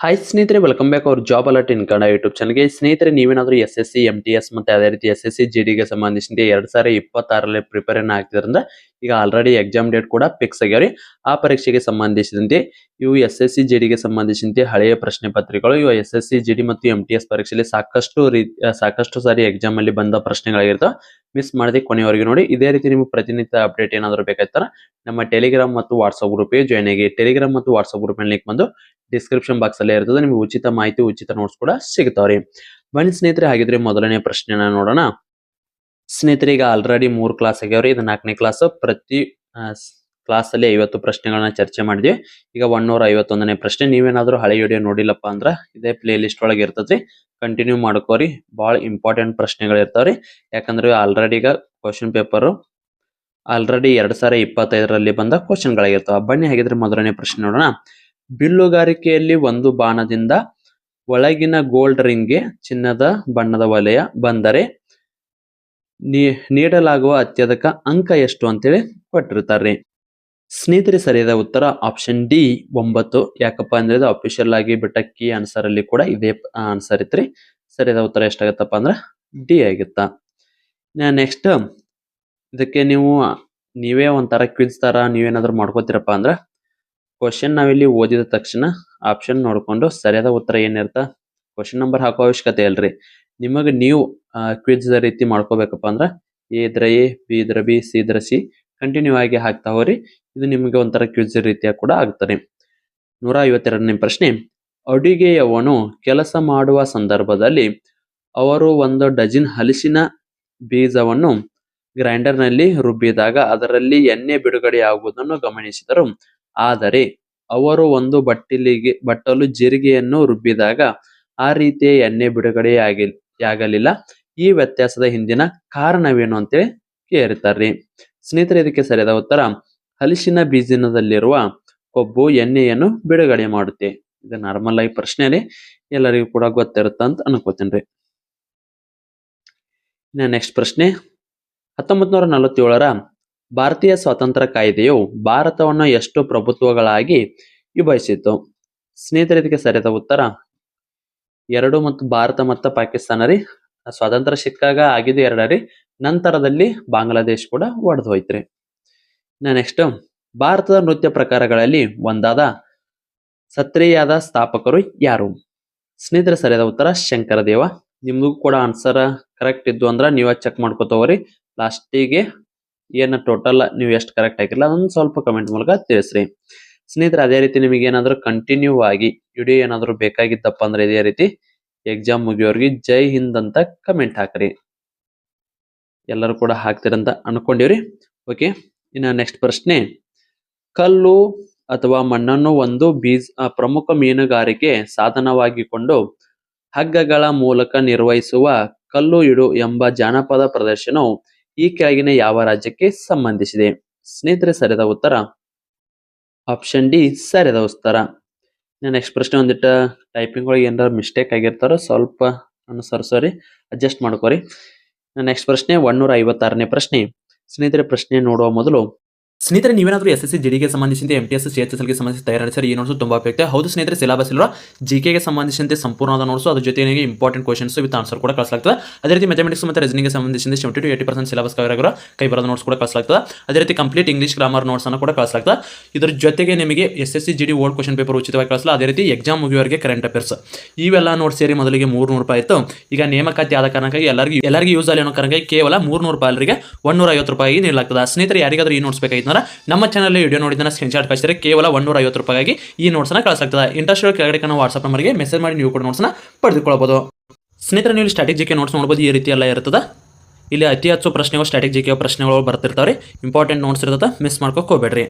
Hi ಸ್ನೇಹಿತರೆ welcome back our job alert in Kannada YouTube ಚಾನಲ್ಗೆ ಸ್ನೇಹಿತರೆ, ನೀವೇನಾದ್ರೂ S S C M T S ಮತ್ತೆ ಅದೇ ರೀತಿ ಎಸ್ ಎಸ್ ಸಿ ಜಿ ಡಿಗೆ ಸಂಬಂಧಿಸಿದಂತೆ ಎರಡ್ ಸಾವಿರ ಇಪ್ಪತ್ತಾರರಲ್ಲಿ ಪ್ರಿಪೇರ್ ಆಗ್ತಿದ್ರಿಂದ ಈಗ ಆಲ್ರೆಡಿ ಎಕ್ಸಾಮ್ ಡೇಟ್ ಕೂಡ ಫಿಕ್ಸ್ ಆಗ್ಯಾವ್ರಿ. ಆ ಪರೀಕ್ಷೆಗೆ ಸಂಬಂಧಿಸಿದಂತೆ ಇವು ಎಸ್ ಎಸ್ ಸಿ ಜಿ ಡಿಗೆ ಸಂಬಂಧಿಸಿದಂತೆ ಹಳೆಯ ಪ್ರಶ್ನೆ ಪತ್ರಿಕೆಗಳು. ಇವು S S C G D ಮತ್ತು ಎಂ ಟಿ ಎಸ್ ಪರೀಕ್ಷೆಯಲ್ಲಿ ಸಾಕಷ್ಟು ರೀತಿ ಸಾಕಷ್ಟು ಸಾರಿ ಎಕ್ಸಾಮ್ ಅಲ್ಲಿ ಬಂದ ಪ್ರಶ್ನೆಗಳಾಗಿರ್ತಾವ. ಮಿಸ್ ಮಾಡದೆ ಕೊನೆಯವರೆಗೆ ನೋಡಿ. ಇದೇ ರೀತಿ ನಿಮ್ಗೆ ಪ್ರತಿನಿತ್ಯ ಅಪ್ಡೇಟ್ ಏನಾದರೂ ಬೇಕಾಯ್ತಾರ ನಮ್ಮ ಟೆಲಿಗ್ರಾಮ್ ಮತ್ತು ವಾಟ್ಸಪ್ ಗ್ರೂಪ್ಗೆ ಜಾಯ್ನ್ ಆಗಿ ಟೆಲಿಗ್ರಾಮ್ ಮತ್ತು ವಾಟ್ಸಪ್ ಗ್ರೂಪ್ ಲಿಂಕ್ ಬಂದು ಡಿಸ್ಕ್ರಿಪ್ಷನ್ ಬಾಕ್ಸ್ ಅಲ್ಲೇ ಇರ್ತದೆ. ನಿಮ್ಗೆ ಉಚಿತ ಮಾಹಿತಿ, ಉಚಿತ ನೋಟ್ಸ್ ಕೂಡ ಸಿಗ್ತಾವ್ರಿ. ಬನ್ನಿ ಸ್ನೇಹಿತರೆ, ಹಾಗಿದ್ರೆ ಮೊದಲನೇ ಪ್ರಶ್ನೆನ ನೋಡೋಣ. ಸ್ನೇಹಿತರೆ, ಈಗ ಆಲ್ರೆಡಿ ಮೂರು ಕ್ಲಾಸ್ ಆಗ್ಯಾವ್ರಿ. ಇದು ನಾಲ್ಕನೇ ಕ್ಲಾಸ್ ಪ್ರತಿ ಕ್ಲಾಸ್ ಅಲ್ಲಿ ಐವತ್ತು ಪ್ರಶ್ನೆಗಳನ್ನ ಚರ್ಚೆ ಮಾಡಿದ್ವಿ. ಈಗ ಒನ್ನೂರ ಐವತ್ತೊಂದನೇ ಪ್ರಶ್ನೆ. ನೀವೇನಾದ್ರೂ ಹಳೆ ವಿಡಿಯೋ ನೋಡಿಲ್ಲಪ್ಪ ಅಂದ್ರ ಇದೇ ಪ್ಲೇ ಲಿಸ್ಟ್ ಒಳಗೆ ಇರ್ತದ್ರಿ ಕಂಟಿನ್ಯೂ ಮಾಡ್ಕೋರಿ. ಬಹಳ ಇಂಪಾರ್ಟೆಂಟ್ ಪ್ರಶ್ನೆಗಳು ಇರ್ತಾವ್ರಿ. ಯಾಕಂದ್ರೆ ಆಲ್ರೆಡಿ ಈಗ ಕ್ವಶನ್ ಪೇಪರ್ ಆಲ್ರೆಡಿ ಎರಡ್ ಸಾವಿರ ಇಪ್ಪತ್ತೈದರಲ್ಲಿ ಬಂದ ಕ್ವಶನ್ ಗಳಾಗಿರ್ತಾವ ಬನ್ನಿ ಹಾಗಿದ್ರೆ ಮೊದಲನೇ ಪ್ರಶ್ನೆ ನೋಡೋಣ. ಬಿಲ್ಲುಗಾರಿಕೆಯಲ್ಲಿ ಒಂದು ಬಾಣದಿಂದ ಒಳಗಿನ ಗೋಲ್ಡ್ ರಿಂಗ್ಗೆ ಚಿನ್ನದ ಬಣ್ಣದ ವಲಯ ಬಂದರೆ ನೀಡಲಾಗುವ ಅತ್ಯಧಿಕ ಅಂಕ ಎಷ್ಟು ಅಂತೇಳಿ ಕೊಟ್ಟಿರ್ತಾರ್ರಿ. ಸ್ನೇಹಿತರೆ, ಸರಿಯಾದ ಉತ್ತರ ಆಪ್ಷನ್ ಡಿ ಒಂಬತ್ತು. ಯಾಕಪ್ಪ ಅಂದ್ರೆ ಇದು ಅಫಿಷಿಯಲ್ ಆಗಿ ಬಿಟ್ಟ ಕೀ ಆನ್ಸರ್ ಅಲ್ಲಿ ಕೂಡ ಇದೇ ಆನ್ಸರ್ ಇತ್ರಿ. ಸರಿಯಾದ ಉತ್ತರ ಎಷ್ಟಾಗತ್ತಪ್ಪ ಅಂದ್ರೆ ಡಿ ಆಗಿತ್ತ. ನೆಕ್ಸ್ಟ್ ಇದಕ್ಕೆ ನೀವು, ನೀವೇ ಒಂಥರ ಕ್ವಿಜ್ ತರ ನೀವೇನಾದ್ರೂ ಮಾಡ್ಕೋತೀರಪ್ಪ ಅಂದ್ರೆ ಕ್ವಶನ್ ನಾವಿಲ್ಲಿ ಓದಿದ ತಕ್ಷಣ ಆಪ್ಷನ್ ನೋಡ್ಕೊಂಡು ಸರಿಯಾದ ಉತ್ತರ ಏನಿರ್ತ ಕ್ವಶನ್ ನಂಬರ್ ಹಾಕೋ ಅವಶ್ಯಕತೆ ಇಲ್ರಿ. ನಿಮಗೆ ನೀವು ಕ್ವಿಜ್ ರೀತಿ ಮಾಡ್ಕೋಬೇಕಪ್ಪ ಅಂದ್ರೆ ಎ ಇದ್ರ ಎ, ಬಿ ಇದ್ರ ಬಿ, ಸಿ ಇದ್ರ ಸಿ ಕಂಟಿನ್ಯೂ ಆಗಿ ಹಾಕ್ತಾ ಹೋರಿ ಇದು ನಿಮಗೆ ಒಂಥರ ಕ್ಯೂಸಿ ರೀತಿಯ ಕೂಡ ಆಗ್ತದೆ. ನೂರ ಐವತ್ತೆರಡನೇ ಪ್ರಶ್ನೆ. ಅಡುಗೆಯವನು ಕೆಲಸ ಮಾಡುವ ಸಂದರ್ಭದಲ್ಲಿ ಅವರು ಒಂದು ಡಜನ್ ಹಲಸಿನ ಬೀಜವನ್ನು ಗ್ರೈಂಡರ್ನಲ್ಲಿ ರುಬ್ಬಿದಾಗ ಅದರಲ್ಲಿ ಎಣ್ಣೆ ಬಿಡುಗಡೆ ಆಗುವುದನ್ನು ಗಮನಿಸಿದರು. ಆದರೆ ಅವರು ಒಂದು ಬಟ್ಟಲಿಗೆ, ಬಟ್ಟಲು ಜೀರಿಗೆಯನ್ನು ರುಬ್ಬಿದಾಗ ಆ ರೀತಿಯ ಎಣ್ಣೆ ಬಿಡುಗಡೆ ಆಗಿಲ್ ಆಗಲಿಲ್ಲ ಈ ವ್ಯತ್ಯಾಸದ ಹಿಂದಿನ ಕಾರಣವೇನು ಅಂತೇಳಿ ಕೇಳ್ತಾರ್ರಿ ಸ್ನೇಹಿತರೆ, ಇದಕ್ಕೆ ಸರಿಯಾದ ಉತ್ತರ ಹಲಸಿನ ಬೀಜನದಲ್ಲಿರುವ ಕೊಬ್ಬು, ಎಣ್ಣೆಯನ್ನು ಬಿಡುಗಡೆ ಮಾಡುತ್ತೆ. ಇದು ನಾರ್ಮಲ್ ಆಗಿ ಪ್ರಶ್ನೆ ರೀ ಎಲ್ಲರಿಗೂ ಕೂಡ ಗೊತ್ತಿರುತ್ತ ಅಂತ ಅನ್ಕೋತೇನ್ರಿ ಇನ್ನ ನೆಕ್ಸ್ಟ್ ಪ್ರಶ್ನೆ. ಹತ್ತೊಂಬತ್ ನೂರ ನಲವತ್ತೇಳರ ಭಾರತೀಯ ಸ್ವಾತಂತ್ರ್ಯ ಕಾಯ್ದೆಯು ಭಾರತವನ್ನು ಎಷ್ಟು ಪ್ರಭುತ್ವಗಳಾಗಿ ವಿಭಜಿಸಿತು ಸ್ನೇಹಿತರೆ, ಇದಕ್ಕೆ ಸರಿಯಾದ ಉತ್ತರ. ಎರಡು ಮತ್ತು ಭಾರತ ಮತ್ತು ಪಾಕಿಸ್ತಾನ ರೀ. ಸ್ವಾತಂತ್ರ್ಯ ಸಿಕ್ಕಾಗ ಆಗಿದೆ ಎರಡರಿ. ನಂತರದಲ್ಲಿ ಬಾಂಗ್ಲಾದೇಶ್ ಕೂಡ ಒಡೆದು ಹೋಯ್ತ್ರಿ. ನೆಕ್ಸ್ಟ್ ಭಾರತದ ನೃತ್ಯ ಪ್ರಕಾರಗಳಲ್ಲಿ ಒಂದಾದ ಸತ್ರಿಯಾದ ಸ್ಥಾಪಕರು ಯಾರು? ಸ್ನೇಹಿತರ, ಸರಿಯಾದ ಉತ್ತರ ಶಂಕರದೇವ. ನಿಮಗೂ ಕೂಡ ಆನ್ಸರ್ ಕರೆಕ್ಟ್ ಇದ್ದು ಅಂದ್ರೆ ನೀವೇ ಚೆಕ್ ಮಾಡ್ಕೋತವ್ರಿ. ಲಾಸ್ಟಿಗೆ ಏನ ಟೋಟಲ್ ನೀವು ಎಷ್ಟು ಕರೆಕ್ಟ್ ಆಗಿರಲ್ಲ ಅದೊಂದು ಸ್ವಲ್ಪ ಕಮೆಂಟ್ ಮೂಲಕ ತಿಳಿಸ್ರಿ. ಸ್ನೇಹಿತರೆ, ಅದೇ ರೀತಿ ನಿಮಗೆ ಏನಾದರೂ ಕಂಟಿನ್ಯೂ ಆಗಿ ವಿಡಿಯೋ ಏನಾದರೂ ಬೇಕಾಗಿತ್ತಪ್ಪ ಅಂದ್ರೆ ಇದೇ ರೀತಿ ಎಕ್ಸಾಮ್ ಮುಗಿಯೋರಿಗೆ ಜೈ ಹಿಂದ್ ಅಂತ ಕಮೆಂಟ್ ಹಾಕ್ರಿ. ಎಲ್ಲರೂ ಕೂಡ ಹಾಕ್ತಿರಂತ ಅನ್ಕೊಂಡಿವ್ರಿ. ಓಕೆ ಇನ್ನ ನೆಕ್ಸ್ಟ್ ಪ್ರಶ್ನೆ. ಕಲ್ಲು ಅಥವಾ ಮಣ್ಣನ್ನು ಒಂದು ಬೀಜ ಪ್ರಮುಖ ಮೀನುಗಾರಿಕೆ ಸಾಧನವಾಗಿಕೊಂಡು ಹಗ್ಗಗಳ ಮೂಲಕ ನಿರ್ವಹಿಸುವ ಕಲ್ಲು ಇಡು ಎಂಬ ಜಾನಪದ ಪ್ರದರ್ಶನವು ಈ ಕೆಳಗಿನ ಯಾವ ರಾಜ್ಯಕ್ಕೆ ಸಂಬಂಧಿಸಿದೆ? ಸ್ನೇಹಿತರೆ ಸರಿದ ಉತ್ತರ? ಆಪ್ಷನ್ ಡಿ ಸರಿದ ಉತ್ತರ. ನೆಕ್ಸ್ಟ್ ಪ್ರಶ್ನೆ ಒಂದಿಟ್ಟ ಟೈಪಿಂಗ್ ಒಳಗೆ ಏನಾರ ಮಿಸ್ಟೇಕ್ ಆಗಿರ್ತಾರೋ ಸ್ವಲ್ಪ ಅನುಸರಿಸೋರಿ ಅಡ್ಜಸ್ಟ್ ಮಾಡ್ಕೋರಿ. ನೆಕ್ಸ್ಟ್ ಪ್ರಶ್ನೆ ಒನ್ನೂರ ಐವತ್ತಾರನೇ ಪ್ರಶ್ನೆ. ಸ್ನೇಹಿತರೆ ಪ್ರಶ್ನೆ ನೋಡುವ ಮೊದಲು ಸ್ನೇಹಿತರೆ, ನೀವೇನಾದರೂ ಎಸ್ ಎಸ್ ಸಿ ಜಿಡಿಗೆ ಸಂಬಂಧಿಸಿದಂತೆ M T S C H S ಎಲ್ಗೆ ಈ ನೋಟ್ಸ್ ತುಂಬ ಉಪಯುಕ್ತ. ಹೌದು ಸ್ನೇಹಿತರೆ ಸಿಲಬಸ್ ಇರುವ ಜಿ ಕೆಗೆ ಸಂಬಂಧಿಸಿದಂತೆ ಸಂಪೂರ್ಣವಾದ ನೋಟ್ಸು ಅದ್ರ ಜೊತೆಗೆ ಇಂಪಾರ್ಟೆಂಟ್ ಕ್ವಶನ್ಸ್ ವಿತ್ ಆನ್ಸರ್ ಕೂಡ ಕಳಿಸಲಾಗ್ತದೆ. ಅದೇ ರೀತಿ ಮ್ಯಾಥಮೆಟಿಕ್ಸ್ ಮತ್ತು ರೀಸನಿಂಗ್ ಸಂಬಂಧಿಸಿದಂತೆ seventy two eighty percent syllabus cover ಕೈ ಬರೋದ ನೋಟ್ಸ್ ಕೂಡ ಕಳಿಸಲಾಗ್ತದೆ. ಅದೇ ರೀತಿ ಕಂಪ್ಲೀಟ್ ಇಂಗ್ಲೀಷ್ ಗ್ರಾಮರ್ ನೋಟ್ಸ್ ಅನ್ನು ಕೂಡ ಕಳಿಸಲಾಗ್ತದೆ. ಇದರ ಜೊತೆಗೆ ನಿಮಗೆ S S C G D old question paper ಉಚಿತವಾಗಿ ಕಳಿಸಲ್ಲ ಅದೇ ರೀತಿ ಎಕ್ಸಾಮ್ ಮುಗಿಯೋರಿಗೆ ಕರೆಂಟ್ ಅಫೇರ್ಸ್ ಇವೆಲ್ಲ ನೋಟ್ಸ್ ಸೇರಿ ಮೊದಲಿಗೆ ಮೂರ್ನೂರು ರೂಪಾಯಿ ಇತ್ತು. ಈಗ ನೇಮಕಾತಿ ಆದ ಕಾರಣಕ್ಕಾಗಿ ಎಲ್ಲರಿಗೂ ಎಲ್ಲರಿಗೂ ಯೂಸ್ ಅಲ್ಲಿ ಅನ್ನೋ ಕಾರಣಕ್ಕಾಗಿ ಕೇವಲ ಮೂರು ನೂರು ರೂಪಾಯಿ ಅಲ್ಲರಿಗೆ ಒನ್ನೂರ ಐವತ್ತು ರೂಪಾಯಿ ನೀಡಲಾಗ್ತದೆ. ಸ್ನೇಹಿತರೆ, ಯಾರಿಗಾದ್ರೂ ಈ ನೋಟ್ಸ್ ಬೇಕಾಗಿತ್ತಂದ್ರೆ ನಮ್ಮ ಚಾನಲ್ ವಿಡಿಯೋ ನೋಡಿದ್ರೆ ಸ್ಕ್ರೀನ್ ಶಾಟ್ ಕಳಿಸಿದ್ರೆ ಕೇವಲ ಒಂದೂರ ಐವತ್ತು ರೂಪಾಯಿಗಾಗಿ ಈ ನೋಟ್ಸ್ನ ಕಳಿಸ್ತಾ ಇಂಟ್ರೆಸ್ಟ್ ಕೆಳಗಡೆ ಕಾಣೋ ವಾಟ್ಸ್ಆಪ್ ನಂಬರ್ಗೆ ಮೆಸೇಜ್ ಮಾಡಿ ನೀವು ಕೂಡ ನೋಟ್ಸ್ನ ಪಡೆದುಕೊಳ್ಳಬಹುದು ಸ್ನೇಹಿತರೆ, ನೀವು ಕೆ ನೋಟ್ಸ್ ನೋಡ್ಬೋದು, ಈ ರೀತಿ ಎಲ್ಲ ಇರ್ತದೆ ಇಲ್ಲಿ ಅತಿ ಹೆಚ್ಚು ಪ್ರಶ್ನೆಗಳು ಕೆ ಪ್ರಶ್ನೆಗಳು ಬರ್ತಿರ್ತಾವೆ ಇಂಪಾರ್ಟೆಂಟ್ ನೋಟ್ಸ್ ಇರ್ತದೆ ಮಿಸ್ ಮಾಡ್ಕೋಕೆ ಹೋಗ್ಬೇಡ್ರಿ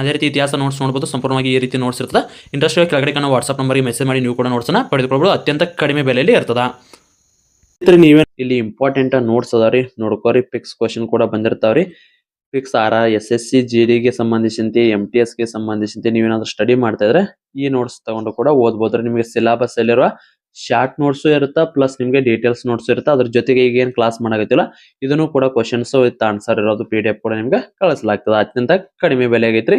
ಅದೇ ರೀತಿ ಇತಿಹಾಸ ನೋಟ್ಸ್ ನೋಡ್ಬೋದು, ಸಂಪೂರ್ಣವಾಗಿ ಈ ರೀತಿ ನೋಟ್ಸ್ ಇರ್ತದೆ ಇಂಟ್ರೆಸ್ಟ್ ಕೆಳಗಡೆ ಕಾಣೋ ವಾಟ್ಸ್ಆಪ್ ನಂಬರ್ಗೆ ಮೆಸೇಜ್ ಮಾಡಿ ನೀವು ಕೂಡ ನೋಟ್ಸ್ನ ಪಡೆದುಕೊಳ್ಬೋದು. ಅತ್ಯಂತ ಕಡಿಮೆ ಬೆಲೆಯಲ್ಲಿ ಇರ್ತದೆ. ನೀವೇ ಇಲ್ಲಿ ಇಂಪಾರ್ಟೆಂಟ್ ನೋಟ್ಸ್ ಅದಾವ್ರಿ. ನೋಡ್ಕೋರಿ ಪಿಕ್ಸ್ ಕ್ವಶನ್ ಕೂಡ ಬಂದಿರ್ತಾವ್ರಿ. ಪಿಕ್ಸ್ ಆರ ಎಸ್ ಎಸ್ ಸಿ ಜಿ ಡಿಗೆ ಸಂಬಂಧಿಸಿದಂತೆ ಎಂ ಟಿ ಎಸ್ಗೆ ಸಂಬಂಧಿಸಿದಂತೆ ನೀವೇನಾದ್ರೂ ಸ್ಟಡಿ ಮಾಡ್ತಾ ಇದ್ರೆ ಈ ನೋಟ್ಸ್ ತಗೊಂಡು ಕೂಡ ಓದಬಹುದು ನಿಮಗೆ ಸಿಲೆಬಸ್ ಅಲ್ಲಿರುವ ಶಾರ್ಟ್ ನೋಟ್ಸು ಇರುತ್ತಾ ಪ್ಲಸ್ ನಿಮಗೆ ಡೀಟೇಲ್ಸ್ ನೋಟ್ಸ್ ಇರುತ್ತೆ, ಅದ್ರ ಜೊತೆಗೆ ಈಗ ಏನು ಕ್ಲಾಸ್ ಮಾಡಾಕತ್ತಿಲ್ಲ ಇದನ್ನು ಕೂಡ ಕ್ವಶನ್ಸ್ ವಿತ್ ಆನ್ಸರ್ ಇರೋದು ಪಿ ಡಿ ಎಫ್ ಕೂಡ ನಿಮಗೆ ಕಳಿಸಲಾಗ್ತದೆ. ಅತ್ಯಂತ ಕಡಿಮೆ ಬೆಲೆ ಆಗೈತ್ರಿ.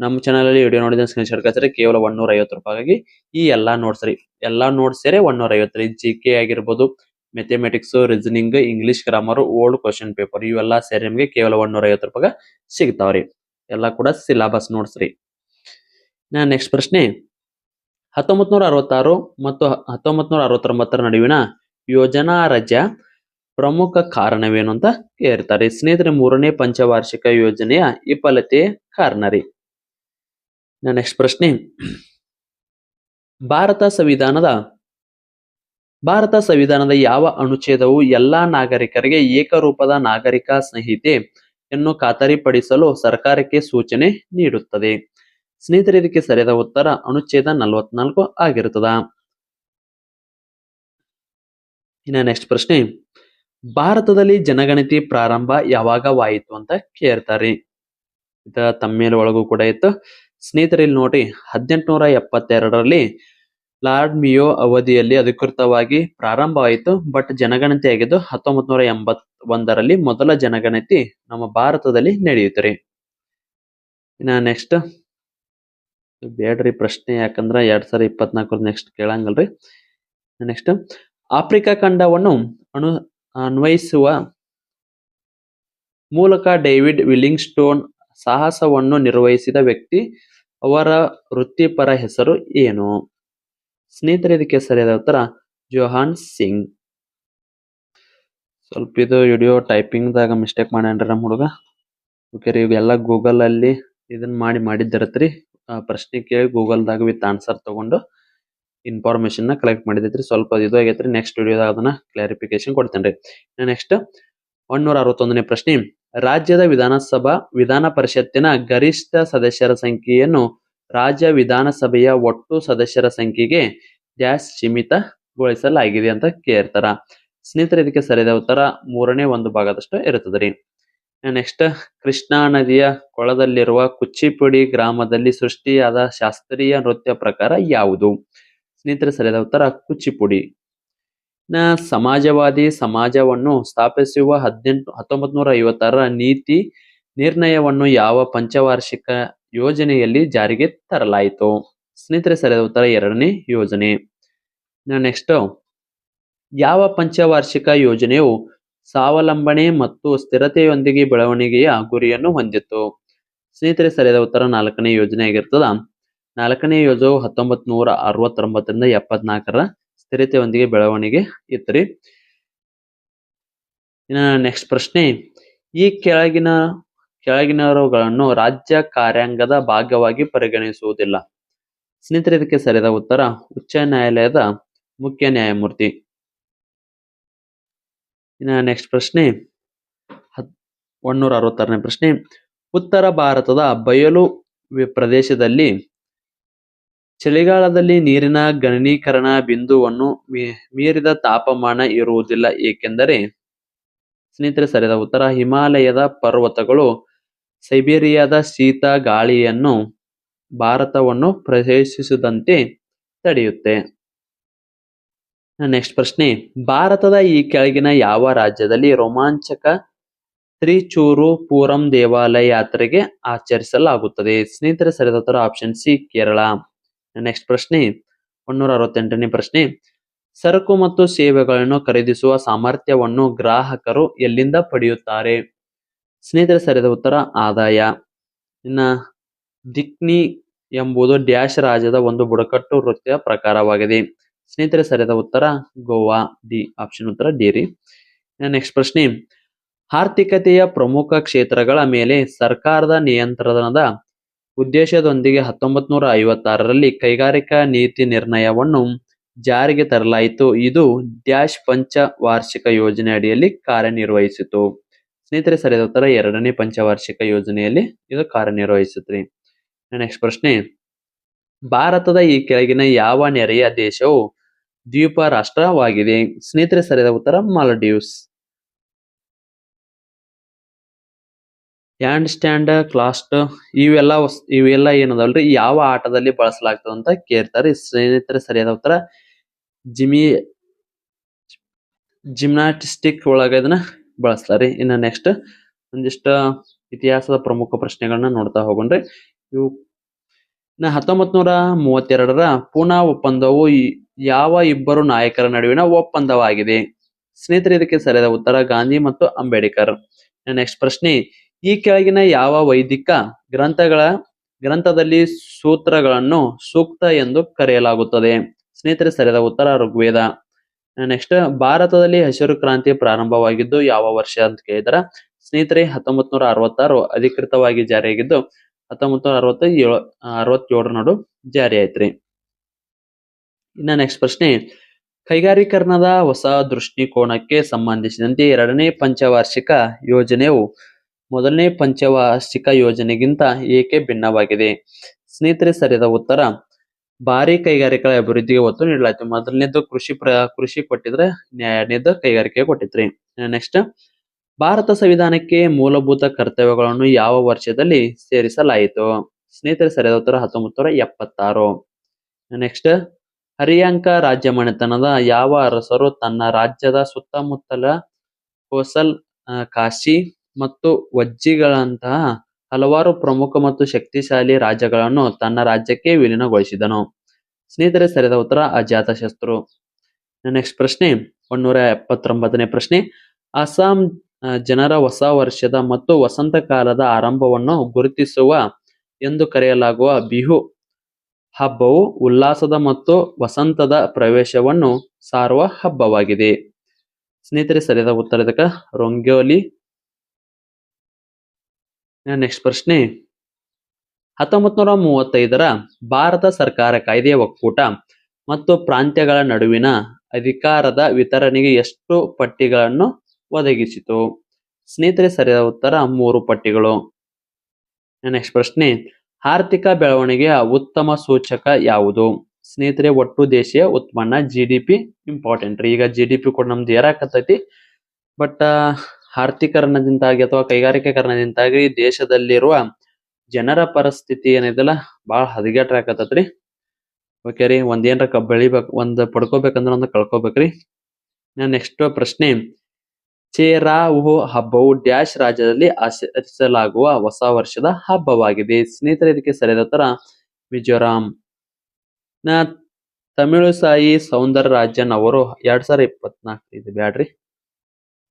ನಮ್ಮ ಚಾನಲ್ ಅಲ್ಲಿ ವಿಡಿಯೋ ನೋಡಿದ ಸ್ಕ್ರೀನ್ ಶಾರ್ಟ್ ಕಳಿಸಿದ್ರೆ ಕೇವಲ ಒನ್ನೂರ ಐವತ್ತು ರೂಪಾಯಿಗಾಗಿ ಈ ಎಲ್ಲಾ ನೋಟ್ಸ್ ರೀ. ಎಲ್ಲಾ ನೋಟ್ಸ್ ಸೇರಿ ಒನ್ನೂರ ಐವತ್ತು ರೀ. ಜಿ ಕೆ ಆಗಿರ್ಬೋದು mathematics reasoning English grammar old question paper ಇವೆಲ್ಲ ಸೇರಿ ನಿಮಗೆ ಕೇವಲ ಒಂದೂರ ಐವತ್ತು ಸಿಗ್ತಾವ ರೀ. ಎಲ್ಲ ಕೂಡ ಸಿಲಾಬಸ್ ನೋಟ್ಸ್ ರೀ. ನಾ ನೆಕ್ಸ್ಟ್ ಪ್ರಶ್ನೆ. ಹತ್ತೊಂಬತ್ ನೂರ ಅರವತ್ತಾರು ಮತ್ತು ಹತ್ತೊಂಬತ್ ನೂರ ಅರವತ್ತೊಂಬತ್ತರ ನಡುವಿನ ಯೋಜನಾ ರಜಾ ಪ್ರಮುಖ ಕಾರಣವೇನು ಅಂತ ಕೇಳ್ತಾರೆ. ಸ್ನೇಹಿತರೆ, ಮೂರನೇ ಪಂಚವಾರ್ಷಿಕ ಯೋಜನೆಯ ವಿಫಲತೆಯ ಕಾರಣ ರೀ. ನೆಕ್ಸ್ಟ್ ಪ್ರಶ್ನೆ. ಭಾರತ ಸಂವಿಧಾನದ ಭಾರತ ಸಂವಿಧಾನದ ಯಾವ ಅನುಚ್ಛೇದವು ಎಲ್ಲಾ ನಾಗರಿಕರಿಗೆ ಏಕರೂಪದ ನಾಗರಿಕ ಸಂಹಿತೆಯನ್ನು ಖಾತರಿಪಡಿಸಲು ಸರ್ಕಾರಕ್ಕೆ ಸೂಚನೆ ನೀಡುತ್ತದೆ. ಸ್ನೇಹಿತರೆ, ಇದಕ್ಕೆ ಸರಿಯಾದ ಉತ್ತರ ಅನುಚ್ಛೇದ ನಲವತ್ನಾಲ್ಕು ಆಗಿರುತ್ತದ. ಇನ್ನ ನೆಕ್ಸ್ಟ್ ಪ್ರಶ್ನೆ. ಭಾರತದಲ್ಲಿ ಜನಗಣತಿ ಪ್ರಾರಂಭ ಯಾವಾಗವಾಯಿತು ಅಂತ ಕೇಳ್ತಾರೆ. ಇದ ತಮ್ಮೇಲೆ ಒಳಗೂ ಕೂಡ ಇತ್ತು. ಸ್ನೇಹಿತರಲ್ಲಿ ನೋಡಿ ಹದಿನೆಂಟುನೂರ ಎಪ್ಪತ್ತೆರಡರಲ್ಲಿ ಲಾರ್ಡ್ ಮಿಯೋ ಅವಧಿಯಲ್ಲಿ ಅಧಿಕೃತವಾಗಿ ಪ್ರಾರಂಭವಾಯಿತು, ಬಟ್ ಜನಗಣತಿ ಆಗಿದ್ದು ಹತ್ತೊಂಬತ್ ನೂರ ಎಂಬತ್ ಒಂದರಲ್ಲಿ ಮೊದಲ ಜನಗಣತಿ ನಮ್ಮ ಭಾರತದಲ್ಲಿ ನಡೆಯುತ್ತೆ ಇನ್ನ ನೆಕ್ಸ್ಟ್ ಬೇಡ್ರಿ ಪ್ರಶ್ನೆ, ಯಾಕಂದ್ರ ಎರಡ್ ಸಾವಿರ ಇಪ್ಪತ್ನಾಲ್ಕರ ನೆಕ್ಸ್ಟ್ ಕೇಳಂಗಲ್ರಿ. ನೆಕ್ಸ್ಟ್ ಆಫ್ರಿಕಾ ಖಂಡವನ್ನು ಅನು ಅನ್ವಯಿಸುವ ಮೂಲಕ ಡೇವಿಡ್ ವಿಲಿಂಗ್ ಸ್ಟೋನ್ ಸಾಹಸವನ್ನು ನಿರ್ವಹಿಸಿದ ವ್ಯಕ್ತಿ, ಅವರ ವೃತ್ತಿಪರ ಹೆಸರು ಏನು? ಸ್ನೇಹಿತರೆ, ಇದಕ್ಕೆ ಸರಿಯಾದ ಉತ್ತರ ಜೋಹಾನ್ ಸಿಂಗ್. ಸ್ವಲ್ಪ ಇದು ವಿಡಿಯೋ ಟೈಪಿಂಗ್ ದಾಗ ಮಿಸ್ಟೇಕ್ ಮಾಡ್ಯಾನ್ರಿ ನಮ್ಮ ಹುಡುಗ. ಓಕೆ ರೀ ಇವೆಲ್ಲ ಗೂಗಲ್ ಅಲ್ಲಿ ಇದನ್ನ ಮಾಡಿ ಮಾಡಿದ್ದಿರತ್ರಿ. ಪ್ರಶ್ನೆ ಕೇಳಿ ಗೂಗಲ್ ದಾಗ ವಿತ್ ಆನ್ಸರ್ ತಗೊಂಡು ಇನ್ಫಾರ್ಮೇಶನ್ನ ಕಲೆಕ್ಟ್ ಮಾಡಿದೈತ್ರಿ ಸ್ವಲ್ಪ ಇದು ಆಗೈತ್ರಿ ನೆಕ್ಸ್ಟ್ ವಿಡಿಯೋದಾಗ ಅದನ್ನ ಕ್ಲಾರಿಫಿಕೇಶನ್ ಕೊಡ್ತೇನ್ರಿ ನೆಕ್ಸ್ಟ್ ಒನ್ನೂರ ಅರವತ್ತೊಂದನೇ ಪ್ರಶ್ನೆ. ರಾಜ್ಯದ ವಿಧಾನಸಭಾ ವಿಧಾನ ಪರಿಷತ್ತಿನ ಗರಿಷ್ಠ ಸದಸ್ಯರ ಸಂಖ್ಯೆಯನ್ನು ರಾಜ್ಯ ವಿಧಾನಸಭೆಯ ಒಟ್ಟು ಸದಸ್ಯರ ಸಂಖ್ಯೆಗೆ ಡ್ಯಾಶ್ ಸೀಮಿತಗೊಳಿಸಲಾಗಿದೆ ಅಂತ ಕೇಳ್ತಾರ. ಸ್ನೇಹಿತರೆ, ಇದಕ್ಕೆ ಸರಿಯಾದ ಉತ್ತರ ಮೂರನೇ ಒಂದು ಭಾಗದಷ್ಟು ಇರುತ್ತದೆ ರೀ. ನೆಕ್ಸ್ಟ್, ಕೃಷ್ಣಾ ನದಿಯ ಕೊಳದಲ್ಲಿರುವ ಕುಚ್ಚಿಪುಡಿ ಗ್ರಾಮದಲ್ಲಿ ಸೃಷ್ಟಿಯಾದ ಶಾಸ್ತ್ರೀಯ ನೃತ್ಯ ಪ್ರಕಾರ ಯಾವುದು? ಸ್ನೇಹಿತರೆ, ಸರಿಯಾದ ಉತ್ತರ ಕುಚ್ಚಿಪುಡಿ. ನ ಸಮಾಜವಾದಿ ಸಮಾಜವನ್ನು ಸ್ಥಾಪಿಸುವ ಹದಿನೆಂಟು ಹತ್ತೊಂಬತ್ ನೂರ ನೀತಿ ನಿರ್ಣಯವನ್ನು ಯಾವ ಪಂಚವಾರ್ಷಿಕ ಯೋಜನೆಯಲ್ಲಿ ಜಾರಿಗೆ ತರಲಾಯಿತು. ಸ್ನೇಹಿತರೆ, ಸರಿಯಾದ ಉತ್ತರ ಎರಡನೇ ಯೋಜನೆ. ನೆಕ್ಸ್ಟ್ ಯಾವ ಪಂಚವಾರ್ಷಿಕ ಯೋಜನೆಯು ಸ್ವಾವಲಂಬನೆ ಮತ್ತು ಸ್ಥಿರತೆಯೊಂದಿಗೆ ಬೆಳವಣಿಗೆಯ ಗುರಿಯನ್ನು ಹೊಂದಿತ್ತು? ಸ್ನೇಹಿತರೆ, ಸರಿಯಾದ ಉತ್ತರ ನಾಲ್ಕನೇ ಯೋಜನೆ ಆಗಿರ್ತದ. ನಾಲ್ಕನೇ ಯೋಜನೆಯು ಹತ್ತೊಂಬತ್ ನೂರ ಅರವತ್ತೊಂಬತ್ತರಿಂದ ಎಪ್ಪತ್ನಾಲ್ಕರ ಸ್ಥಿರತೆಯೊಂದಿಗೆ ಬೆಳವಣಿಗೆ ಇತ್ತರಿ ಇನ್ನ ನೆಕ್ಸ್ಟ್ ಪ್ರಶ್ನೆ. ಈ ಕೆಳಗಿನ ಕೆಳಗಿನವುಗಳನ್ನು ರಾಜ್ಯ ಕಾರ್ಯಾಂಗದ ಭಾಗವಾಗಿ ಪರಿಗಣಿಸುವುದಿಲ್ಲ. ಸ್ನೇಹಿತರೆ, ಇದಕ್ಕೆ ಸರಿಯಾದ ಉತ್ತರ ಉಚ್ಚ ನ್ಯಾಯಾಲಯದ ಮುಖ್ಯ ನ್ಯಾಯಮೂರ್ತಿ. ಇನ್ನ ನೆಕ್ಸ್ಟ್ ಪ್ರಶ್ನೆ, ಹತ್ ಒನ್ನೂರ ಅರವತ್ತಾರನೇ ಪ್ರಶ್ನೆ. ಉತ್ತರ ಭಾರತದ ಬಯಲು ಪ್ರದೇಶದಲ್ಲಿ ಚಳಿಗಾಲದಲ್ಲಿ ನೀರಿನ ಗಣನೀಕರಣ ಬಿಂದುವನ್ನು ಮೀರಿದ ತಾಪಮಾನ ಇರುವುದಿಲ್ಲ ಏಕೆಂದರೆ, ಸ್ನೇಹಿತರೆ, ಸರಿಯಾದ ಉತ್ತರ, ಹಿಮಾಲಯದ ಪರ್ವತಗಳು ಸೈಬೀರಿಯಾದ ಶೀತ ಗಾಳಿಯನ್ನು ಭಾರತವನ್ನು ಪ್ರವೇಶಿಸದಂತೆ ತಡೆಯುತ್ತೆ. ನೆಕ್ಸ್ಟ್ ಪ್ರಶ್ನೆ, ಭಾರತದ ಈ ಕೆಳಗಿನ ಯಾವ ರಾಜ್ಯದಲ್ಲಿ ರೋಮಾಂಚಕ ತ್ರಿಚೂರು ಪೂರಂ ದೇವಾಲಯ ಯಾತ್ರೆಗೆ ಆಚರಿಸಲಾಗುತ್ತದೆ? ಸ್ನೇಹಿತರ, ಸರಿಯಾದ ಉತ್ತರ ಆಪ್ಷನ್ ಸಿ ಕೇರಳ. ನೆಕ್ಸ್ಟ್ ಪ್ರಶ್ನೆ ಒನ್ನೂರ ಅರವತ್ತೆಂಟನೇ ಪ್ರಶ್ನೆ, ಸರಕು ಮತ್ತು ಸೇವೆಗಳನ್ನು ಖರೀದಿಸುವ ಸಾಮರ್ಥ್ಯವನ್ನು ಗ್ರಾಹಕರು ಎಲ್ಲಿಂದ ಪಡೆಯುತ್ತಾರೆ? ಸ್ನೇಹಿತರೆ ಸರಿಯಾದ ಉತ್ತರ ಆದಾಯ. ಇನ್ನ ದಿಕ್ನಿ ಎಂಬುದು ಡ್ಯಾಶ್ ರಾಜ್ಯದ ಒಂದು ಬುಡಕಟ್ಟು ವೃತ್ತಿಯ ಪ್ರಕಾರವಾಗಿದೆ. ಸ್ನೇಹಿತರೆ ಸರಿಯಾದ ಉತ್ತರ ಗೋವಾ. ಡಿ, ಆಪ್ಷನ್ ಉತ್ತರ ಡಿ ರೀ ನೆಕ್ಸ್ಟ್ ಪ್ರಶ್ನೆ. ಆರ್ಥಿಕತೆಯ ಪ್ರಮುಖ ಕ್ಷೇತ್ರಗಳ ಮೇಲೆ ಸರ್ಕಾರದ ನಿಯಂತ್ರಣದ ಉದ್ದೇಶದೊಂದಿಗೆ ಹತ್ತೊಂಬತ್ ನೂರ ಐವತ್ತಾರರಲ್ಲಿ ಕೈಗಾರಿಕಾ ನೀತಿ ನಿರ್ಣಯವನ್ನು ಜಾರಿಗೆ ತರಲಾಯಿತು. ಇದು ಡ್ಯಾಶ್ ಪಂಚ ವಾರ್ಷಿಕ ಯೋಜನೆ ಅಡಿಯಲ್ಲಿ ಕಾರ್ಯನಿರ್ವಹಿಸಿತು. ಸ್ನೇಹಿತರೆ ಸರಿಯಾದ ಉತ್ತರ ಎರಡನೇ ಪಂಚವಾರ್ಷಿಕ ಯೋಜನೆಯಲ್ಲಿ ಇದು ಕಾರ್ಯನಿರ್ವಹಿಸುತ್ತೆ ನೆಕ್ಸ್ಟ್ ಪ್ರಶ್ನೆ, ಭಾರತದ ಈ ಕೆಳಗಿನ ಯಾವ ನೆರೆಯ ದೇಶವು ದ್ವೀಪ ರಾಷ್ಟ್ರವಾಗಿದೆ? ಸ್ನೇಹಿತರೆ ಸರಿಯಾದ ಉತ್ತರ ಮಾಲ್ಡೀವ್ಸ್. ಹ್ಯಾಂಡ್ ಸ್ಟ್ಯಾಂಡ್ ಕ್ಲಾಸ್ಟ್, ಇವೆಲ್ಲ ಇವೆಲ್ಲ ಏನದಲ್ರಿ? ಯಾವ ಆಟದಲ್ಲಿ ಬಳಸಲಾಗ್ತದೆ ಅಂತ ಕೇಳ್ತಾರೆ. ಸ್ನೇಹಿತರೆ ಸರಿಯಾದ ಉತ್ತರ ಜಿಮಿ, ಜಿಮ್ನಾಸ್ಟಿಕ್ ಒಳಗ ಇದನ್ನ ಬಳಸ್ತಾರೆ ಇನ್ನು ನೆಕ್ಸ್ಟ್ ಒಂದಿಷ್ಟು ಇತಿಹಾಸದ ಪ್ರಮುಖ ಪ್ರಶ್ನೆಗಳನ್ನ ನೋಡ್ತಾ ಹೋಗೋಣ್ರಿ. ಇವು ಇನ್ನು ಹತ್ತೊಂಬತ್ ನೂರ ಮೂವತ್ತೆರಡರ ಪೂನಾ ಒಪ್ಪಂದವು ಯಾವ ಇಬ್ಬರು ನಾಯಕರ ನಡುವಿನ ಒಪ್ಪಂದವಾಗಿದೆ? ಸ್ನೇಹಿತರೆ, ಇದಕ್ಕೆ ಸರಿಯಾದ ಉತ್ತರ ಗಾಂಧಿ ಮತ್ತು ಅಂಬೇಡ್ಕರ್. ನೆಕ್ಸ್ಟ್ ಪ್ರಶ್ನೆ, ಈ ಕೆಳಗಿನ ಯಾವ ವೈದಿಕ ಗ್ರಂಥಗಳ ಗ್ರಂಥದಲ್ಲಿ ಸೂತ್ರಗಳನ್ನು ಸೂಕ್ತ ಎಂದು ಕರೆಯಲಾಗುತ್ತದೆ? ಸ್ನೇಹಿತರೆ, ಸರಿಯಾದ ಉತ್ತರ ಋಗ್ವೇದ. ನೆಕ್ಸ್ಟ್ ಭಾರತದಲ್ಲಿ ಹಸಿರು ಕ್ರಾಂತಿ ಪ್ರಾರಂಭವಾಗಿದ್ದು ಯಾವ ವರ್ಷ ಅಂತ ಕೇಳಿದ್ರ? ಸ್ನೇಹಿತರೆ ಹತ್ತೊಂಬತ್ ನೂರ ಅರವತ್ತಾರು ಅಧಿಕೃತವಾಗಿ ಜಾರಿಯಾಗಿದ್ದು ಹತ್ತೊಂಬತ್ ನೂರ ಅರವತ್ತ ಏಳು ಅರವತ್ತೇಳರ ನಡು ಜಾರಿ ಆಯ್ತ್ರಿ ಇನ್ನ ನೆಕ್ಸ್ಟ್ ಪ್ರಶ್ನೆ, ಕೈಗಾರೀಕರಣದ ಹೊಸ ದೃಷ್ಟಿಕೋನಕ್ಕೆ ಸಂಬಂಧಿಸಿದಂತೆ ಎರಡನೇ ಪಂಚವಾರ್ಷಿಕ ಯೋಜನೆಯು ಮೊದಲನೇ ಪಂಚವಾರ್ಷಿಕ ಯೋಜನೆಗಿಂತ ಏಕೆ ಭಿನ್ನವಾಗಿದೆ? ಸ್ನೇಹಿತರೆ, ಸರಿಯಾದ ಉತ್ತರ ಭಾರಿ ಕೈಗಾರಿಕೆಗಳ ಅಭಿವೃದ್ಧಿಗೆ ಒತ್ತು ನೀಡಲಾಯಿತು. ಮೊದಲನೇದು ಕೃಷಿ ಪ್ರ, ಕೃಷಿ ಕೊಟ್ಟಿದ್ರೆ ಎರಡನೇದು ಕೈಗಾರಿಕೆ ಕೊಟ್ಟಿದ್ರಿ ನೆಕ್ಸ್ಟ್ ಭಾರತ ಸಂವಿಧಾನಕ್ಕೆ ಮೂಲಭೂತ ಕರ್ತವ್ಯಗಳನ್ನು ಯಾವ ವರ್ಷದಲ್ಲಿ ಸೇರಿಸಲಾಯಿತು? ಸ್ನೇಹಿತರೆ, ಸರಿಯಾದ ಉತ್ತರ ಹತ್ತೊಂಬತ್ತು ನೂರ ಎಪ್ಪತ್ತಾರು ನೆಕ್ಸ್ಟ್ ಹರಿಯಾಂಕ ರಾಜ್ಯ ಮನೆತನದ ಯಾವ ಅರಸರು ತನ್ನ ರಾಜ್ಯದ ಸುತ್ತಮುತ್ತಲ ಕೋಸಲ್ ಕಾಶಿ ಮತ್ತು ವಜ್ಜಿಗಳಂತಹ ಹಲವಾರು ಪ್ರಮುಖ ಮತ್ತು ಶಕ್ತಿಶಾಲಿ ರಾಜ್ಯಗಳನ್ನು ತನ್ನ ರಾಜ್ಯಕ್ಕೆ ವಿಲೀನಗೊಳಿಸಿದನು. ಸ್ನೇಹಿತರೆ, ಸರಿದ ಉತ್ತರ ಅಜಾತಶತ್ರು ನೆಕ್ಸ್ಟ್ ಪ್ರಶ್ನೆ ಒಂದೂರ ಎಪ್ಪತ್ತೊಂಬತ್ತನೇ ಪ್ರಶ್ನೆ. ಅಸ್ಸಾಂ ಜನರ ಹೊಸ ವರ್ಷದ ಮತ್ತು ವಸಂತ ಕಾಲದ ಆರಂಭವನ್ನು ಗುರುತಿಸುವ ಎಂದು ಕರೆಯಲಾಗುವ ಬಿಹು ಹಬ್ಬವು ಉಲ್ಲಾಸದ ಮತ್ತು ವಸಂತದ ಪ್ರವೇಶವನ್ನು ಸಾರುವ ಹಬ್ಬವಾಗಿದೆ. ಸ್ನೇಹಿತರೆ ಸರಿಯಾದ ಉತ್ತರ ರೊಂಗೋಲಿ ರಂಗೋಲಿ ನೆಕ್ಸ್ಟ್ ಪ್ರಶ್ನೆ. ಹತ್ತೊಂಬತ್ ನೂರ ಮೂವತ್ತೈದರ ಭಾರತ ಸರ್ಕಾರ ಕಾಯ್ದೆಯ ಒಕ್ಕೂಟ ಮತ್ತು ಪ್ರಾಂತ್ಯಗಳ ನಡುವಿನ ಅಧಿಕಾರದ ವಿತರಣೆಗೆ ಎಷ್ಟು ಪಟ್ಟಿಗಳನ್ನು ಒದಗಿಸಿತು? ಸ್ನೇಹಿತರೆ, ಸರಿಯಾದ ಉತ್ತರ, ಮೂರು ಪಟ್ಟಿಗಳು. ನೆಕ್ಸ್ಟ್ ಪ್ರಶ್ನೆ, ಆರ್ಥಿಕ ಬೆಳವಣಿಗೆಯ ಉತ್ತಮ ಸೂಚಕ ಯಾವುದು? ಸ್ನೇಹಿತರೆ, ಒಟ್ಟು ದೇಶೀಯ ಉತ್ಪನ್ನ ಜಿ ಇಂಪಾರ್ಟೆಂಟ್ ರೀ. ಈಗ ಜಿ ಡಿ ಪಿ ಕೂಡ ನಮ್ದು ಏರಾಕತ್ತೈತಿ. ಬಟ್ ಆರ್ಥಿಕರಣದಿಂದಾಗಿ ಅಥವಾ ಕೈಗಾರಿಕೀಕರಣದಿಂದಾಗಿ ದೇಶದಲ್ಲಿರುವ ಜನರ ಪರಿಸ್ಥಿತಿ ಏನಿದೆಲ್ಲ ಭಾಳ ಹದಗೆಟ್ರಾಕತ್ತೈತ್ರಿ ಓಕೆ ರೀ, ಒಂದೇನರ ಕಬ್ ಬೆಳಿಬೇಕು, ಒಂದ್ ಪಡ್ಕೋಬೇಕಂದ್ರ ಒಂದ್ ಕಳ್ಕೊಬೇಕ್ರಿ. ನೆಕ್ಸ್ಟ್ ಪ್ರಶ್ನೆ ಚೇರಾವು ಹಬ್ಬವು ಡ್ಯಾಶ್ ರಾಜ್ಯದಲ್ಲಿ ಆಚರಿಸಲಾಗುವ ಹೊಸ ವರ್ಷದ ಹಬ್ಬವಾಗಿದೆ. ಸ್ನೇಹಿತರೆ, ಇದಕ್ಕೆ ಸರಿಯಾದ ಉತ್ತರ ಮಿಜೋರಾಂ. ನ ತಮಿಳು ಸಾಯಿ ಸೌಂದರ ರಾಜನ್ ಅವರು ಎರಡ್ ಸಾವಿರ ಇಪ್ಪತ್ನಾಲ್ಕು ಇದು ಬ್ಯಾಡ್ರಿ.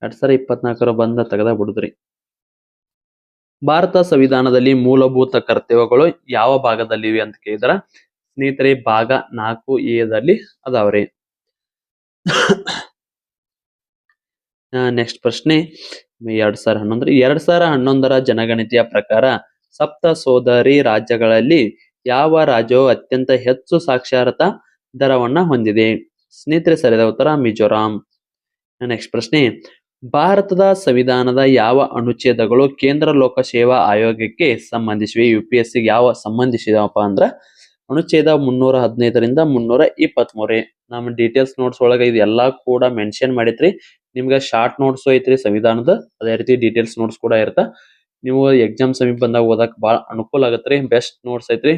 ಎರಡ್ ಸಾವಿರ ಇಪ್ಪತ್ನಾಲ್ಕರ ಬಂದ ತೆಗೆದ ಬಿಡುದ್ರಿ ಭಾರತ ಸಂವಿಧಾನದಲ್ಲಿ ಮೂಲಭೂತ ಕರ್ತವ್ಯಗಳು ಯಾವ ಭಾಗದಲ್ಲಿವೆ ಅಂತ ಕೇಳಿದ್ರ? ಸ್ನೇಹಿತರೆ, ಭಾಗ ನಾಲ್ಕು ಎದಲ್ಲಿ ಅದಾವ್ರಿ. ನೆಕ್ಸ್ಟ್ ಪ್ರಶ್ನೆ. ಎರಡ್ ಸಾವಿರ ಹನ್ನೊಂದ್ರ. ಎರಡ್ ಸಾವಿರ ಹನ್ನೊಂದರ ಜನಗಣತಿಯ ಪ್ರಕಾರ ಸಪ್ತ ಸೋದರಿ ರಾಜ್ಯಗಳಲ್ಲಿ ಯಾವ ರಾಜ್ಯವು ಅತ್ಯಂತ ಹೆಚ್ಚು ಸಾಕ್ಷರತಾ ದರವನ್ನ ಹೊಂದಿದೆ? ಸ್ನೇಹಿತರೆ ಸರಿದ ಉತ್ತರ ಮಿಜೋರಾಂ. ನೆಕ್ಸ್ಟ್ ಪ್ರಶ್ನೆ. ಭಾರತದ ಸಂವಿಧಾನದ ಯಾವ ಅನುಚ್ಛೇದಗಳು ಕೇಂದ್ರ ಲೋಕಸೇವಾ ಆಯೋಗಕ್ಕೆ ಸಂಬಂಧಿಸಿವೆ? ಯು ಪಿ ಎಸ್ ಯಾವ ಸಂಬಂಧಿಸಿದವಪ್ಪ ಅಂದ್ರ ಅನುಚ್ಛೇದ ಮುನ್ನೂರ ಹದಿನೈದರಿಂದ ಮುನ್ನೂರ ಇಪ್ಪತ್ತ್ ಮೂರೇ ನಮ್ಮ ಡೀಟೇಲ್ಸ್ ನೋಟ್ಸ್ ಒಳಗೆ ಇದೆಲ್ಲ ಕೂಡ ಮೆನ್ಷನ್ ಮಾಡಿತ್ರಿ ನಿಮ್ಗೆ ಶಾರ್ಟ್ ನೋಟ್ಸ್ ಐತ್ರಿ ಸಂವಿಧಾನದ, ಅದೇ ರೀತಿ ಡೀಟೇಲ್ಸ್ ನೋಟ್ಸ್ ಕೂಡ ಇರ್ತ. ನೀವು ಎಕ್ಸಾಮ್ ಸಮೀಪ ಬಂದಾಗ ಓದಕ್ ಬಹಳ ಅನುಕೂಲ ಆಗತ್ರಿ ಬೆಸ್ಟ್ ನೋಟ್ಸ್ ಐತ್ರಿ.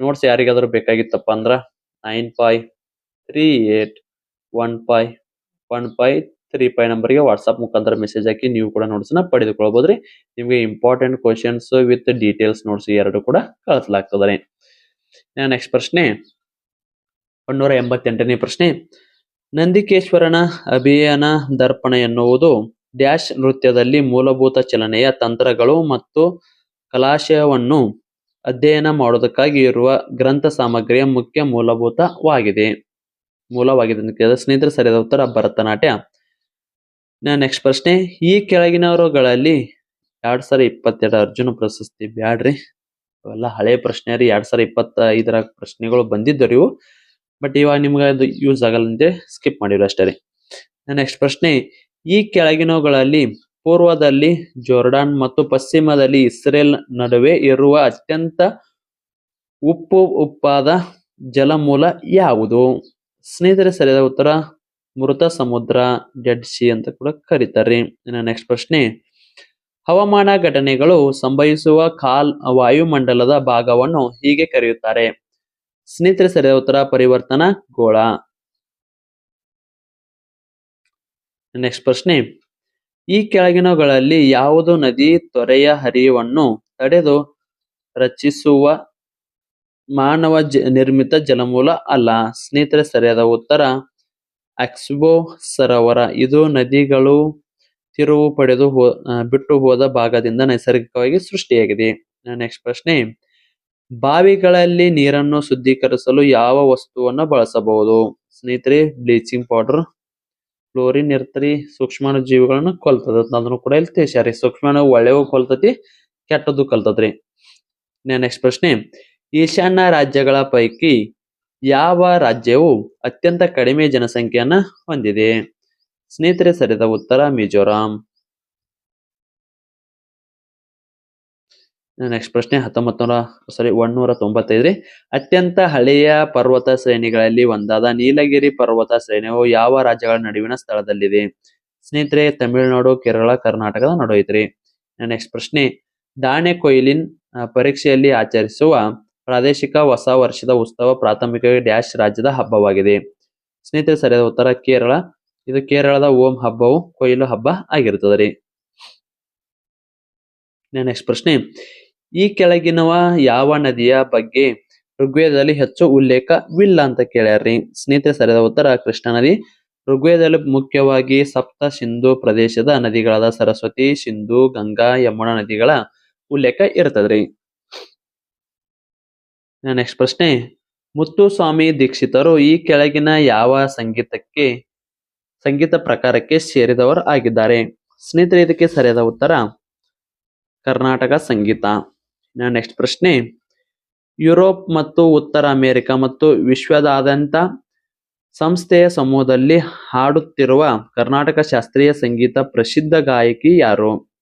ನೋಟ್ಸ್ ಯಾರಿಗಾದ್ರೂ ಬೇಕಾಗಿತ್ತಪ್ಪ ಅಂದ್ರ nine five three eight one five one five three five ನಂಬರ್ಗೆ ವಾಟ್ಸಪ್ ಮುಖಾಂತರ ಮೆಸೇಜ್ ಹಾಕಿ ನೀವು ಕೂಡ ನೋಟ್ಸ್ನ ಪಡೆದುಕೊಳ್ಬೋದ್ರಿ. ನಿಮಗೆ important questions with details notes ಎರಡು ಕೂಡ ಕಳಿಸಲಾಗ್ತದೆ ನೆಕ್ಸ್ಟ್ ಪ್ರಶ್ನೆ, ಒಂದೂರ ಎಂಬತ್ತೆಂಟನೇ ಪ್ರಶ್ನೆ. ನಂದಿಕೇಶ್ವರನ ಅಭಿಯಾನ ದರ್ಪಣ ಎನ್ನುವುದು ಡ್ಯಾಶ್ ನೃತ್ಯದಲ್ಲಿ ಮೂಲಭೂತ ಚಲನೆಯ ತಂತ್ರಗಳು ಮತ್ತು ಕಲಾಶಯವನ್ನು ಅಧ್ಯಯನ ಮಾಡೋದಕ್ಕಾಗಿ ಇರುವ ಗ್ರಂಥ ಸಾಮಗ್ರಿಯ ಮುಖ್ಯ ಮೂಲಭೂತವಾಗಿದೆ. ಮೂಲವಾಗಿದೆ ಸ್ನೇಹಿತರೆ ಸರಿಯಾದ ಉತ್ತರ ಭರತನಾಟ್ಯ. ನೆಕ್ಸ್ಟ್ ಪ್ರಶ್ನೆ, ಈ ಕೆಳಗಿನವರುಗಳಲ್ಲಿ ಎರಡ್ ಸಾವಿರ ಇಪ್ಪತ್ತೆರಡು ಅರ್ಜುನ ಪ್ರಶಸ್ತಿ ಬ್ಯಾಡ್ರಿ. ಅವೆಲ್ಲ ಹಳೆ ಪ್ರಶ್ನೆ ರೀ, ಎರಡ್ ಸಾವಿರ ಇಪ್ಪತ್ತೈದರ ಪ್ರಶ್ನೆಗಳು ಬಂದಿದ್ದರಿ ಇವು. ಬಟ್ ಇವಾಗ ನಿಮ್ಗೆ ಅದು ಯೂಸ್ ಆಗಲ್ಲ ಅಂತ ಸ್ಕಿಪ್ ಮಾಡಿರೋ ಅಷ್ಟೇ ರೀ. ನೆಕ್ಸ್ಟ್ ಪ್ರಶ್ನೆ, ಈ ಕೆಳಗಿನವುಗಳಲ್ಲಿ ಪೂರ್ವದಲ್ಲಿ, ಜೋರ್ಡಾನ್ ಮತ್ತು ಪಶ್ಚಿಮದಲ್ಲಿ ಇಸ್ರೇಲ್ ನಡುವೆ ಇರುವ ಅತ್ಯಂತ ಉಪ್ಪು ಉಪ್ಪಾದ ಜಲಮೂಲ ಯಾವುದು? ಸ್ನೇಹಿತರೆ, ಸರಿಯಾದ ಉತ್ತರ? ಮೃತ ಸಮುದ್ರ ಡೆಡ್ ಸಿ ಅಂತ ಕೂಡ ಕರೀತಾರೆ. ಇನ್ನು ನೆಕ್ಸ್ಟ್ ಪ್ರಶ್ನೆ, ಹವಾಮಾನ ಘಟನೆಗಳು ಸಂಭವಿಸುವ ಕಾಲ್ ವಾಯುಮಂಡಲದ ಭಾಗವನ್ನು ಹೀಗೆ ಕರೆಯುತ್ತಾರೆ. ಸ್ನೇಹಿತರೆ, ಸರಿಯಾದ ಉತ್ತರ ಪರಿವರ್ತನಾ ಗೋಳ. ನೆಕ್ಸ್ಟ್ ಪ್ರಶ್ನೆ, ಈ ಕೆಳಗಿನಗಳಲ್ಲಿ ಯಾವುದು ನದಿ ತೊರೆಯ ಹರಿವನ್ನು ತಡೆದು ರಚಿಸುವ ಮಾನವ ನಿರ್ಮಿತ ಜಲಮೂಲ ಅಲ್ಲ? ಸ್ನೇಹಿತರೆ, ಸರಿಯಾದ ಉತ್ತರ ಅಕ್ಸ್ಬೋ ಸರೋವರ. ಇದು ನದಿಗಳು ತಿರುವು ಪಡೆದು ಹೋ ಬಿಟ್ಟು ಹೋದ ಭಾಗದಿಂದ ನೈಸರ್ಗಿಕವಾಗಿ ಸೃಷ್ಟಿಯಾಗಿದೆ. ನೆಕ್ಸ್ಟ್ ಪ್ರಶ್ನೆ. ಬಾವಿಗಳಲ್ಲಿ ನೀರನ್ನು ಶುದ್ಧೀಕರಿಸಲು ಯಾವ ವಸ್ತುವನ್ನು ಬಳಸಬಹುದು? ಸ್ನೇಹಿತರೆ ಬ್ಲೀಚಿಂಗ್ ಪೌಡರ್ ಕ್ಲೋರಿನ್ ಇರ್ತರಿ ಸೂಕ್ಷ್ಮಾಣು ಜೀವಿಗಳನ್ನು ಕೊಲ್ತದ, ಅದನ್ನು ಕೂಡ ಇಲ್ಲಿ ತಿಳಿಸ್ಯಾರಿ. ಸೂಕ್ಷ್ಮಾಣು ಒಳ್ಳೆವು ಕೊಲ್ತತಿ, ಕೆಟ್ಟದ್ದು ಕಲ್ತದ್ರಿ. ನೆಕ್ಸ್ಟ್ ಪ್ರಶ್ನೆ. ಈಶಾನ್ಯ ರಾಜ್ಯಗಳ ಪೈಕಿ ಯಾವ ರಾಜ್ಯವು ಅತ್ಯಂತ ಕಡಿಮೆ ಜನಸಂಖ್ಯೆಯನ್ನ ಹೊಂದಿದೆ? ಸ್ನೇಹಿತರೆ, ಸರಿದ ಉತ್ತರ ಮಿಜೋರಾಂ. ನೆಕ್ಸ್ಟ್ ಪ್ರಶ್ನೆ ಹತ್ತೊಂಬತ್ತು ಸಾರಿ ಒಂದೂರ ತೊಂಬತ್ತೈದ್ರಿ ಅತ್ಯಂತ ಹಳೆಯ ಪರ್ವತ ಶ್ರೇಣಿಗಳಲ್ಲಿ ಒಂದಾದ ನೀಲಗಿರಿ ಪರ್ವತ ಶ್ರೇಣಿಯು ಯಾವ ರಾಜ್ಯಗಳ ನಡುವಿನ ಸ್ಥಳದಲ್ಲಿದೆ? ಸ್ನೇಹಿತರೆ, ತಮಿಳುನಾಡು, ಕೇರಳ, ಕರ್ನಾಟಕದ ನಡು ಐತ್ರಿ ನೆಕ್ಸ್ಟ್ ಪ್ರಶ್ನೆ ದಾಣೆ ಕೊಯ್ಲಿನ್ ಪರೀಕ್ಷೆಯಲ್ಲಿ ಆಚರಿಸುವ ಪ್ರಾದೇಶಿಕ ಹೊಸ ವರ್ಷದ ಉತ್ಸವ ಪ್ರಾಥಮಿಕ ಡ್ಯಾಶ್ ರಾಜ್ಯದ ಹಬ್ಬವಾಗಿದೆ. ಸ್ನೇಹಿತರೆ, ಸರಿಯಾದ ಉತ್ತರ ಕೇರಳ. ಇದು ಕೇರಳದ ಓಂ ಹಬ್ಬವು ಕೊಯ್ಲು ಹಬ್ಬ ಆಗಿರುತ್ತದೆ. ರೀ ನೆಕ್ಸ್ಟ್ ಪ್ರಶ್ನೆ. ಈ ಕೆಳಗಿನವ ಯಾವ ನದಿಯ ಬಗ್ಗೆ ಋಗ್ವೇದದಲ್ಲಿ ಹೆಚ್ಚು ಉಲ್ಲೇಖವಿಲ್ಲ ಅಂತ ಕೇಳ್ಯಾರ್ರಿ. ಸ್ನೇಹಿತರೆ, ಸರಿಯಾದ ಉತ್ತರ ಕೃಷ್ಣ ನದಿ. ಋಗ್ವೇದದಲ್ಲಿ ಮುಖ್ಯವಾಗಿ ಸಪ್ತ ಸಿಂಧು ಪ್ರದೇಶದ ನದಿಗಳಾದ ಸರಸ್ವತಿ, ಸಿಂಧು, ಗಂಗಾ, ಯಮುನಾ ನದಿಗಳ ಉಲ್ಲೇಖ ಇರ್ತದ್ರಿ. ನೆಕ್ಸ್ಟ್ ಪ್ರಶ್ನೆ. ಮುತ್ತುಸ್ವಾಮಿ ದೀಕ್ಷಿತರು ಈ ಕೆಳಗಿನ ಯಾವ ಸಂಗೀತಕ್ಕೆ, ಸಂಗೀತ ಪ್ರಕಾರಕ್ಕೆ ಸೇರಿದವರು ಆಗಿದ್ದಾರೆ? ಸ್ನೇಹಿತರೆ, ಇದಕ್ಕೆ ಸರಿಯಾದ ಉತ್ತರ ಕರ್ನಾಟಕ ಸಂಗೀತ. ನೆಕ್ಸ್ಟ್ ಪ್ರಶ್ನೆ. ಯುರೋಪ್ ಮತ್ತು ಉತ್ತರ ಅಮೆರಿಕ ಮತ್ತು ವಿಶ್ವದಾದ್ಯಂತ ಸಂಸ್ಥೆಯ ಸಮೂಹದಲ್ಲಿ ಹಾಡುತ್ತಿರುವ ಕರ್ನಾಟಕ ಶಾಸ್ತ್ರೀಯ ಸಂಗೀತ ಪ್ರಸಿದ್ಧ ಗಾಯಕಿ ಯಾರು?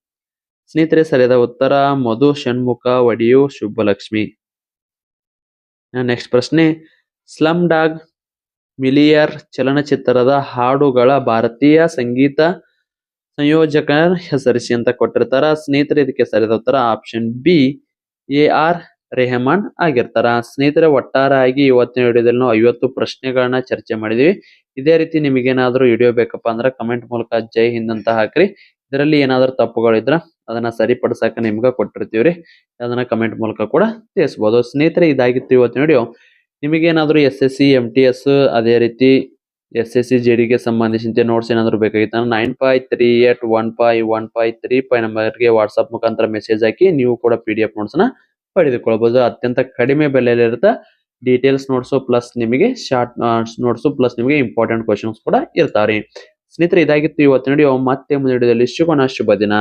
ಸ್ನೇಹಿತರೆ, ಸರಿಯಾದ ಉತ್ತರ ಮಧು, ಷಣ್ಮುಖ, ಒಡಿಯು ಶುಭಲಕ್ಷ್ಮಿ ನೆಕ್ಸ್ಟ್ ಪ್ರಶ್ನೆ. ಸ್ಲಮ್ ಡಾಗ್ ಮಿಲಿಯರ್ ಚಲನಚಿತ್ರದ ಹಾಡುಗಳ ಭಾರತೀಯ ಸಂಗೀತ ಸಂಯೋಜಕ ಹೆಸರಿಸಿ ಅಂತ ಕೊಟ್ಟಿರ್ತಾರ. ಸ್ನೇಹಿತರೆ, ಇದಕ್ಕೆ ಸರಿದ ಉತ್ತರ option B A R Rahman ಆಗಿರ್ತಾರ. ಸ್ನೇಹಿತರೆ ಒಟ್ಟಾರಾಗಿ ಇವತ್ತಿನ ವಿಡಿಯೋದಲ್ಲಿ ನಾವು ಐವತ್ತು ಪ್ರಶ್ನೆಗಳನ್ನ ಚರ್ಚೆ ಮಾಡಿದೀವಿ. ಇದೇ ರೀತಿ ನಿಮಗೇನಾದ್ರೂ ವಿಡಿಯೋ ಬೇಕಪ್ಪ ಅಂದ್ರೆ ಕಮೆಂಟ್ ಮೂಲಕ ಜೈ ಹಿಂದ್ ಅಂತ ಹಾಕ್ರಿ. ಇದರಲ್ಲಿ ಏನಾದ್ರೂ ತಪ್ಪುಗಳಿದ್ರ ಅದನ್ನ ಸರಿಪಡಿಸಕ ಕೊಟ್ಟಿರ್ತೀವಿ ರೀ ಅದನ್ನ ಕಮೆಂಟ್ ಮೂಲಕ ಕೂಡ ತಿಳಿಸ್ಬೋದು. ಸ್ನೇಹಿತರೆ, ಇದಾಗಿತ್ತು ಇವತ್ತಿನ ವಿಡಿಯೋ ನಿಮಗೇನಾದರೂ S S C M T S ಅದೇ ರೀತಿ ಎಸ್ ಎಸ್ ಸಿ ಜೆ ಡಿಗೆ ಸಂಬಂಧಿಸಿದಂತೆ ನೋಟ್ಸ್ ಏನಾದ್ರು ಬೇಕಾಗಿತ್ತು nine five three eight one five one five three five ನಂಬರ್ಗೆ ವಾಟ್ಸಪ್ ಮುಖಾಂತರ ಮೆಸೇಜ್ ಹಾಕಿ ನೀವು ಕೂಡ ಪಿ ಡಿ ಎಫ್ ನೋಟ್ಸ್ನ ಪಡೆದುಕೊಳ್ಬಹುದು ಅತ್ಯಂತ ಕಡಿಮೆ ಬೆಲೆಯಲ್ಲಿ ಇರುತ್ತೆ ಡೀಟೇಲ್ಸ್ ನೋಟ್ಸು ಪ್ಲಸ್ ನಿಮಗೆ ಶಾರ್ಟ್ ನೋಟ್ಸು ಪ್ಲಸ್ ನಿಮಗೆ ಇಂಪಾರ್ಟೆಂಟ್ ಕ್ವಶನ್ಸ್ ಕೂಡ ಇರ್ತಾವ್ರಿ. ಸ್ನೇಹಿತರೆ, ಇದಾಗಿತ್ತು ಇವತ್ತು ವಿಡಿಯೋ ಮತ್ತೆ ಮುಂದಿನ ವಿಡಿಯೋದಲ್ಲಿ ಸಿಗೋಣ. ಶುಭ ದಿನ.